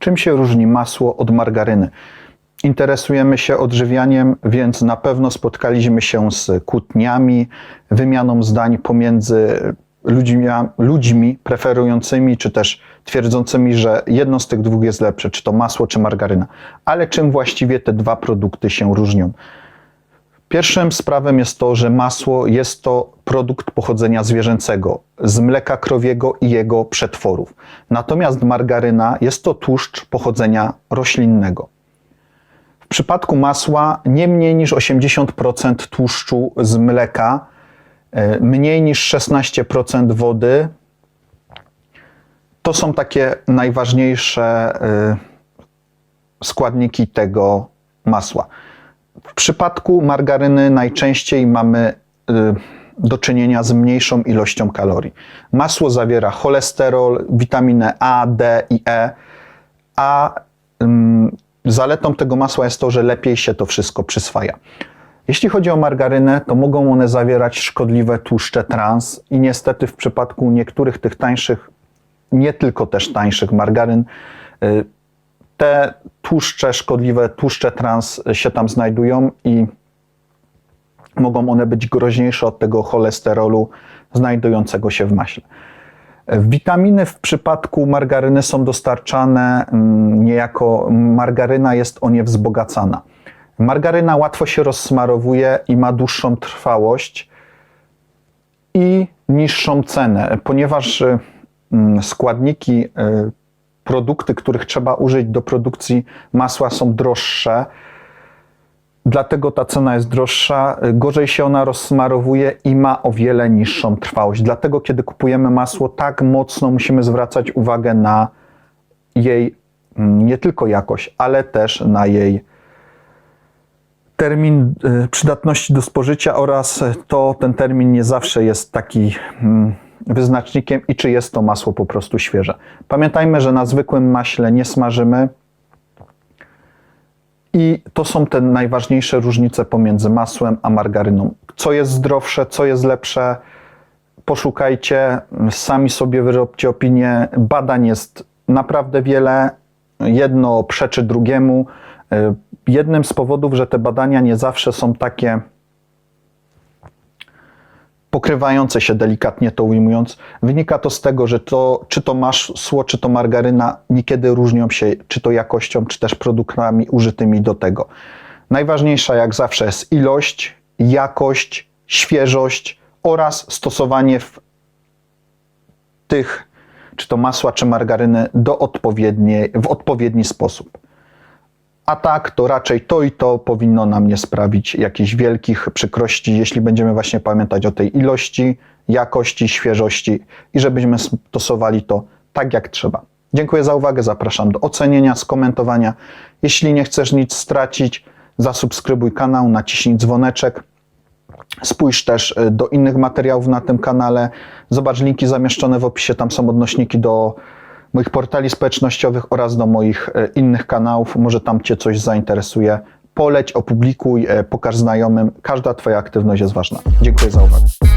Czym się różni masło od margaryny? Interesujemy się odżywianiem, więc na pewno spotkaliśmy się z kłótniami, wymianą zdań pomiędzy ludźmi, ludźmi preferującymi, czy też twierdzącymi, że jedno z tych dwóch jest lepsze, czy to masło, czy margaryna. Ale czym właściwie te dwa produkty się różnią? Pierwszym sprawem jest to, że masło jest to produkt pochodzenia zwierzęcego, z mleka krowiego i jego przetworów. Natomiast margaryna jest to tłuszcz pochodzenia roślinnego. W przypadku masła nie mniej niż 80% tłuszczu z mleka, e, mniej niż 16% wody. To są takie najważniejsze e, składniki tego masła. W przypadku margaryny najczęściej mamy y, do czynienia z mniejszą ilością kalorii. Masło zawiera cholesterol, witaminę A, D i E, a zaletą tego masła jest to, że lepiej się to wszystko przyswaja. Jeśli chodzi o margarynę, to mogą one zawierać szkodliwe tłuszcze trans i niestety w przypadku niektórych tych tańszych, nie tylko też tańszych margaryn, y, te tłuszcze szkodliwe, tłuszcze trans się tam znajdują i mogą one być groźniejsze od tego cholesterolu znajdującego się w maśle. Witaminy w przypadku margaryny są dostarczane mm, niejako, margaryna jest o nie wzbogacana. Margaryna łatwo się rozsmarowuje i ma dłuższą trwałość i niższą cenę, ponieważ mm, składniki y, produkty, których trzeba użyć do produkcji masła są droższe, dlatego ta cena jest droższa, gorzej się ona rozsmarowuje i ma o wiele niższą trwałość. Dlatego kiedy kupujemy masło, tak mocno musimy zwracać uwagę na jej mm, nie tylko jakość, ale też na jej termin y, przydatności do spożycia oraz to ten termin nie zawsze jest taki mm, wyznacznikiem i czy jest to masło po prostu świeże. Pamiętajmy, że na zwykłym maśle nie smażymy i to są te najważniejsze różnice pomiędzy masłem a margaryną. Co jest zdrowsze, co jest lepsze, poszukajcie, sami sobie wyrobcie opinię. Badań jest naprawdę wiele, jedno przeczy drugiemu. Jednym z powodów, że te badania nie zawsze są takie pokrywające się delikatnie to ujmując, wynika to z tego, że to, czy to masło, czy to margaryna niekiedy różnią się, czy to jakością, czy też produktami użytymi do tego. Najważniejsza jak zawsze jest ilość, jakość, świeżość oraz stosowanie w tych, czy to masła, czy margaryny do odpowiedniej, w odpowiedni sposób. A tak, to raczej to i to powinno nam nie sprawić jakichś wielkich przykrości, jeśli będziemy właśnie pamiętać o tej ilości, jakości, świeżości i żebyśmy stosowali to tak jak trzeba. Dziękuję za uwagę, zapraszam do ocenienia, skomentowania. Jeśli nie chcesz nic stracić, zasubskrybuj kanał, naciśnij dzwoneczek. Spójrz też y, do innych materiałów na tym kanale. Zobacz linki zamieszczone w opisie, tam są odnośniki do moich portali społecznościowych oraz do moich e, innych kanałów. Może tam Cię coś zainteresuje. Poleć, opublikuj, e, pokaż znajomym. Każda Twoja aktywność jest ważna. Dziękuję za uwagę.